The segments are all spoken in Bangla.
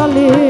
সকালে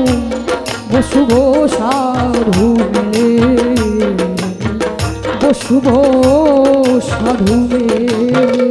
শুভ সাধু মেলে শুভ সাধু মেলে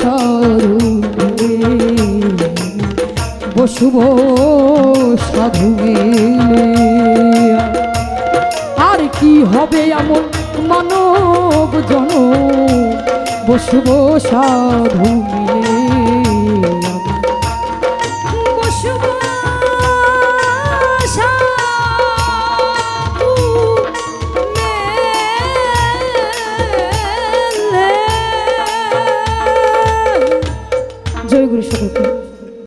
সরুগে বসুব সাধু আর কি হবে এমন মানব জন বসুব সাধু মিলে।